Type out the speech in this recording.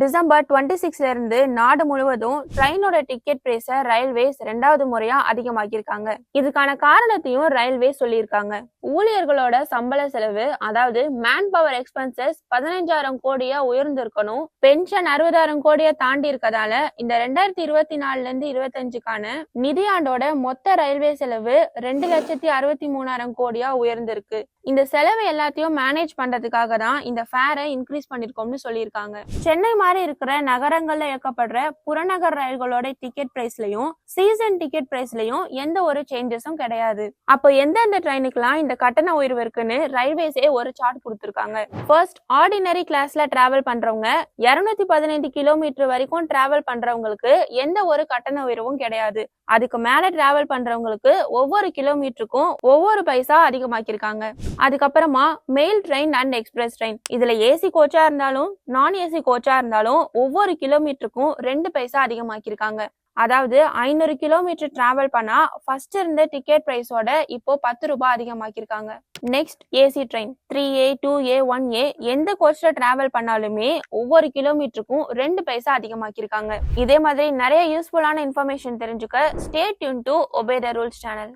December twenty சிக்ஸ்ல இருந்து நாடு முழுவதும் ட்ரெயினோட டிக்கெட் பிரைஸ ரயில்வேஸ் ரெண்டாவது முறையா அதிகமாக்கியிருக்காங்க. இதுக்கான காரணத்தையும் ரயில்வே சொல்லியிருக்காங்க. ஊழியர்களோட சம்பள செலவு அதாவது மேன் பவர் எக்ஸ்பென்சஸ் பதினஞ்சாயிரம் கோடியா உயர்ந்திருக்கணும் பென்ஷன் அறுபதாயிரம் கோடியை தாண்டி இருக்கதால இந்த ரெண்டாயிரத்தி இருபத்தி நாலுல இருந்து இருபத்தஞ்சுக்கான நிதியாண்டோட மொத்த ரயில்வே செலவு ரெண்டு லட்சத்தி அறுபத்தி மூணாயிரம் கோடியா உயர்ந்திருக்கு. இந்த செலவு எல்லாத்தையும் மேனேஜ் பண்றதுக்காக தான் இந்த ஃபேரை இன்க்ரீஸ் பண்ணிருக்கோம்னு சொல்லியிருக்காங்க. சென்னை மாதிரி இருக்கிற நகரங்கள்ல இயக்கப்படுற புறநகர் ரயில்களோட டிக்கெட் பிரைஸ்லயும் சீசன் டிக்கெட் பிரைஸ்லயும் எந்த ஒரு சேஞ்சஸும் கிடையாது. அப்போ எந்தெந்த ட்ரெயினுக்குலாம் இந்த கட்டண உயர்வு இருக்குன்னு ரயில்வேஸே ஒரு சார்ட் கொடுத்துருக்காங்க. ஃபர்ஸ்ட் ஆர்டினரி கிளாஸ்ல டிராவல் பண்றவங்க இருநூத்தி பதினைந்து கிலோமீட்டர் வரைக்கும் டிராவல் பண்றவங்களுக்கு எந்த ஒரு கட்டண உயர்வும் கிடையாது. அதுக்கு மேல டிராவல் பண்றவங்களுக்கு ஒவ்வொரு கிலோமீட்டருக்கும் ஒவ்வொரு பைசா அதிகமாக்கியிருக்காங்க. அதுக்கப்புறமா mail train and express train இதுல ஏசி கோச்சா இருந்தாலும் நான் ஏசி கோச்சா இருந்தாலும் ஒவ்வொரு கிலோமீட்டருக்கும் ரெண்டு பைசா அதிகமாக்கியிருக்காங்க. அதாவது ஐநூறு கிலோமீட்டர் டிராவல் பண்ணா ஃபர்ஸ்ட் இருந்த டிக்கெட் பிரைஸோட இப்போ பத்து ரூபாய் அதிகமாக்கியிருக்காங்க. Next AC train three A two A one A எந்த கோச்ல டிராவல் பண்ணாலுமே ஒவ்வொரு கிலோமீட்டருக்கும் ரெண்டு பைசா அதிகமாக்கியிருக்காங்க. இதே மாதிரி நிறைய யூஸ்ஃபுல்லான இன்ஃபர்மேஷன் தெரிஞ்சுக்க stay tuned to obey the rules channel